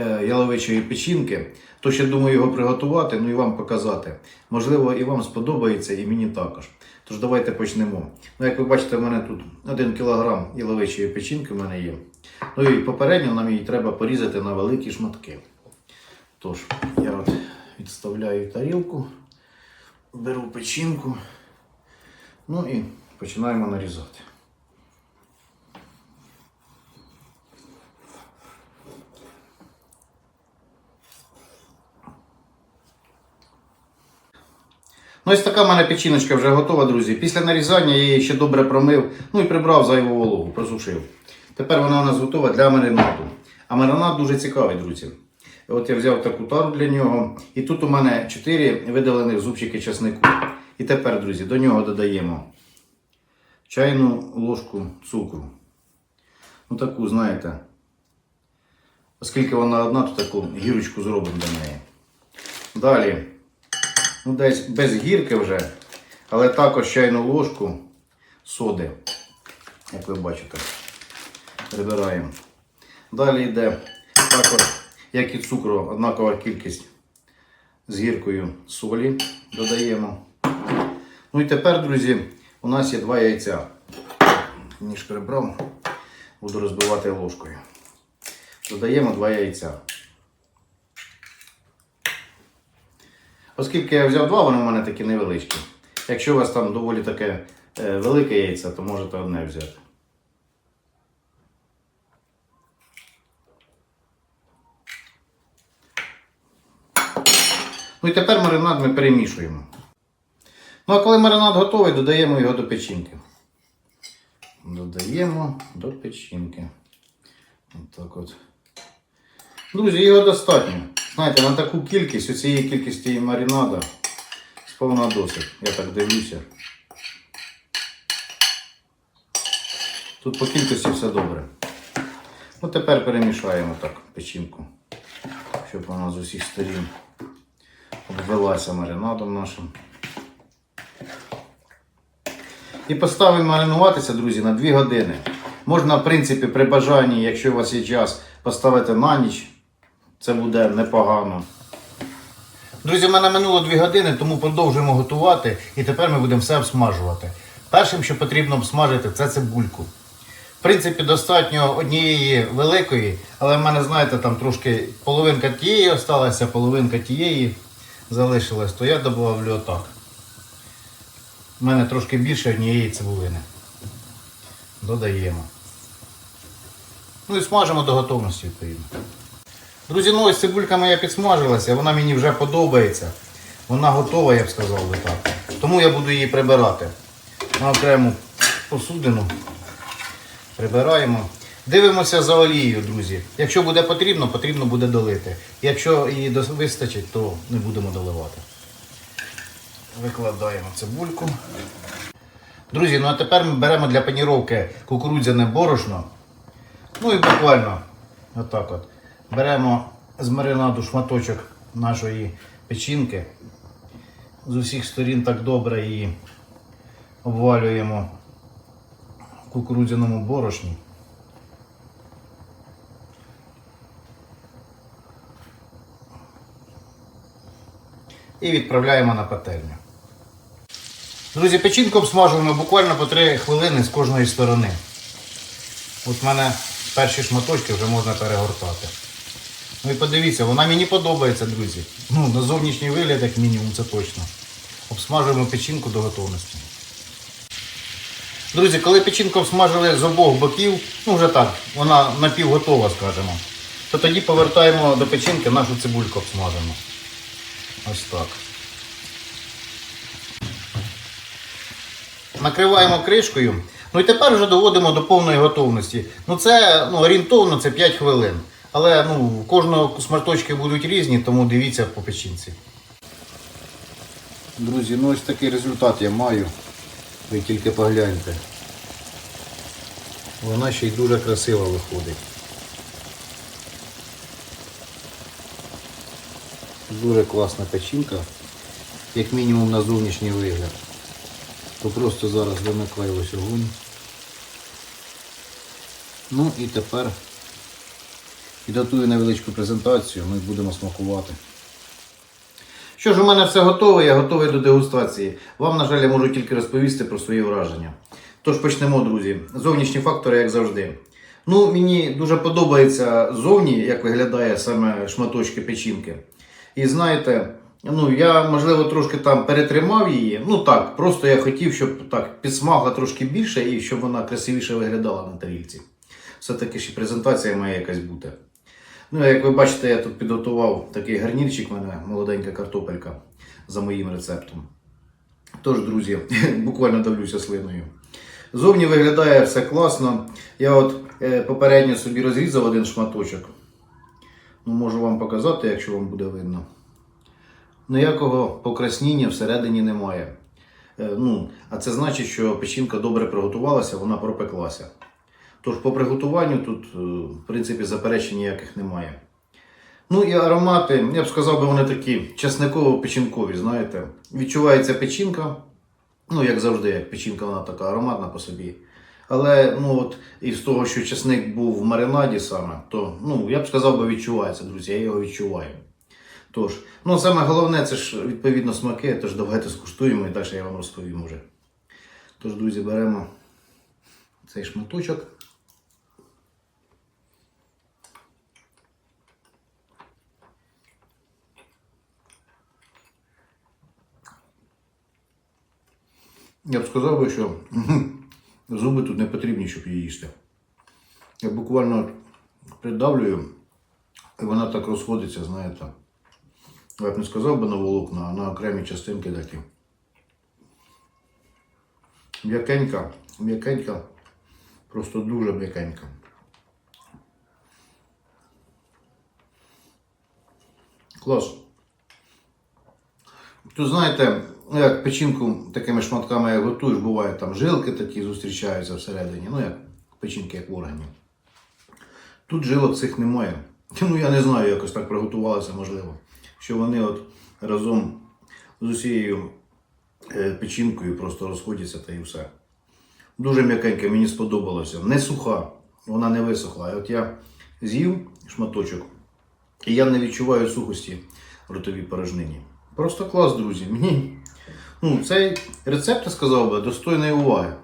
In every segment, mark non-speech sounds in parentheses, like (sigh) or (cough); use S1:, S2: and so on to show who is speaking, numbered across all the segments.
S1: яловичої печінки. То ще думаю його приготувати, ну і вам показати. Можливо, і вам сподобається, і мені також. Тож давайте почнемо. Ну, як ви бачите, в мене тут 1 кг яловичої печінки в мене є. Ну і попередньо нам її треба порізати на великі шматки. Тож, я от відставляю тарілку, беру печінку, ну і починаємо нарізати. Ну, ось така в мене печіночка вже готова, друзі. Після нарізання я її ще добре промив, ну і прибрав зайву вологу, просушив. Тепер вона у нас готова для маринаду. А маринад дуже цікавий, друзі. От я взяв таку тару для нього. І тут у мене 4 видалених зубчики чеснику. І тепер, друзі, до нього додаємо чайну ложку цукру. Ну таку, знаєте. Оскільки вона одна, то таку гірочку зробимо для неї. Далі ну десь без гірки вже, але також чайну ложку соди, як ви бачите, прибираємо. Далі йде також, як і цукру, однакова кількість з гіркою солі додаємо. Ну і тепер, друзі, у нас є два яйця. Ніж прибрав, буду розбивати ложкою. Додаємо два яйця. Оскільки я взяв два, вони в мене такі невеличкі. Якщо у вас там доволі таке е, велике яйце, то можете одне взяти. Ну і тепер маринад ми перемішуємо. Ну а коли маринад готовий, додаємо його до печінки. Додаємо до печінки. Отак от. Друзі, його достатньо. Знаєте, на таку кількість, оцієї кількості маринада сповна досить. Я так дивлюся. Тут по кількості все добре. Ну тепер перемішаємо так печінку, щоб вона з усіх сторін обвелася маринадом нашим. І поставимо маринуватися, друзі, на 2 години. Можна, в принципі, при бажанні, якщо у вас є час, поставити на ніч. Це буде непогано. Друзі, в мене минуло 2 години, тому продовжуємо готувати. І тепер ми будемо все обсмажувати. Першим, що потрібно обсмажити, це цибульку. В принципі, достатньо однієї великої, але в мене, знаєте, там трошки половинка тієї осталася, половинка тієї залишилась, то я додавлю отак. У мене трошки більше однієї цибулини. Додаємо. Ну і смажимо до готовності відповідно. Друзі, ну ось цибулька моя підсмажилася, вона мені вже подобається. Вона готова, я б сказав би так. Тому я буду її прибирати. На окрему посудину. Прибираємо. Дивимося за олією, друзі. Якщо буде потрібно, потрібно буде долити. Якщо її вистачить, то не будемо доливати. Викладаємо цибульку. Друзі, ну а тепер ми беремо для паніровки кукурудзяне борошно. Ну і буквально отак от. Беремо з маринаду шматочок нашої печінки. З усіх сторін так добре її обвалюємо в кукурудзяному борошні. І відправляємо на пательню. Друзі, печінку обсмажуємо буквально по 3 хвилини з кожної сторони. От в мене перші шматочки вже можна перегортати. Ну і подивіться, вона мені подобається, друзі. Ну, на зовнішній вигляд, як мінімум, це точно. Обсмажуємо печінку до готовності. Друзі, коли печінку обсмажили з обох боків, ну вже так, вона напівготова, скажімо, то тоді повертаємо до печінки нашу цибульку обсмажимо. Ось так. Накриваємо кришкою. Ну і тепер вже доводимо до повної готовності. Ну це ну, орієнтовно це 5 хвилин. Але ну, кожного смарточки будуть різні, тому дивіться по печінці. Друзі, ну ось такий результат я маю. Ви тільки погляньте. Вона ще й дуже красиво виходить. Дуже класна печінка, як мінімум на зовнішній вигляд. То просто зараз вимикаю ось огонь. Ну і тепер підготую невеличку презентацію, ми будемо смакувати. Що ж, у мене все готове, я готовий до дегустації. Вам, на жаль, я можу тільки розповісти про свої враження. Тож почнемо, друзі. Зовнішні фактори, як завжди. Ну, мені дуже подобається зовні, як виглядає саме шматочки печінки. І знаєте, ну я можливо трошки там перетримав її. Ну так, просто я хотів, щоб так підсмагла трошки більше і щоб вона красивіше виглядала на тарілці. Все-таки ще презентація має якась бути. Ну, як ви бачите, я тут підготував такий гарнірчик, у мене молоденька картопелька за моїм рецептом. Тож, друзі, (laughs) буквально давлюся слиною. Зовні виглядає все класно. Я от е, попередньо собі розрізав один шматочок. Ну, можу вам показати, якщо вам буде видно. Ніякого покрасніння всередині немає. Е, ну, а це значить, що печінка добре приготувалася, вона пропеклася. Тож по приготуванню тут, е, в принципі, заперечень ніяких немає. Ну і аромати, я б сказав, би, вони такі чесниково-печінкові, знаєте. Відчувається печінка, ну, як завжди, як печінка, вона така ароматна по собі. Але ну, от, із того, що чесник був в маринаді саме, то ну, я б сказав, би, відчувається, друзі, я його відчуваю. Тож, ну саме головне, це ж відповідно смаки, тож давайте скуштуємо і далі я вам розповім уже. Тож, друзі, беремо цей шматочок. Я б сказав би, що (clears throat) зуби тут не потрібні, щоб її їсти. Я буквально придавлюю, і вона так розходиться, знаєте. Я б не сказав би на волокна, а на окремі частинки такі. М'якенька, м'якенька, просто дуже м'якенька. Клас. Тут знаєте, ну, як печінку такими шматками готуєш, буває там жилки такі зустрічаються всередині, ну як печінки, як в органі. Тут жилок цих немає. (laughs) Ну я не знаю, якось так приготувалося, можливо. Що вони от разом з усією е, печінкою просто розходяться та і все. Дуже м'якеньке, мені сподобалося. Не суха, вона не висохла. От я з'їв шматочок, і я не відчуваю сухості в ротовій порожнині. Просто клас, друзі. Мені ну, цей рецепт, я сказав би, достойної уваги.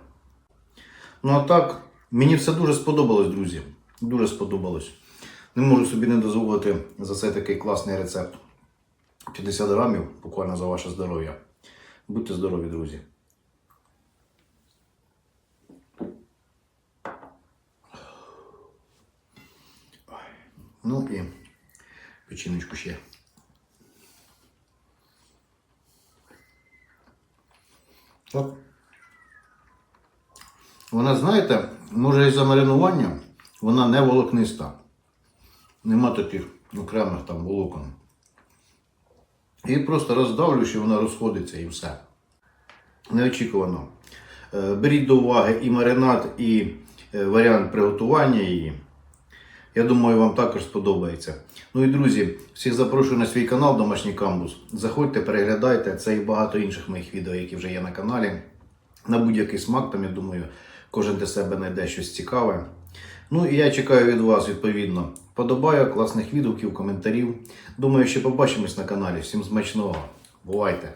S1: Ну а так, мені все дуже сподобалось, друзі. Дуже сподобалось. Не можу собі не дозволити за цей такий класний рецепт. 50 грамів, буквально за ваше здоров'я. Будьте здорові, друзі. Ну і печіночку ще. Так. Вона, знаєте, може із-за маринування, вона не волокниста. Нема таких окремих там волокон. І просто роздавлю, що вона розходиться і все. Неочікувано. Е, Беріть до уваги і маринад, і е, варіант приготування її. Я думаю, вам також сподобається. Ну і друзі, всіх запрошую на свій канал Домашній Камбус. Заходьте, переглядайте це і багато інших моїх відео, які вже є на каналі. На будь-який смак, там, я думаю, кожен для себе знайде щось цікаве. Ну і я чекаю від вас, відповідно, подобаю, класних відгуків, коментарів. Думаю, ще побачимось на каналі. Всім смачного. Бувайте!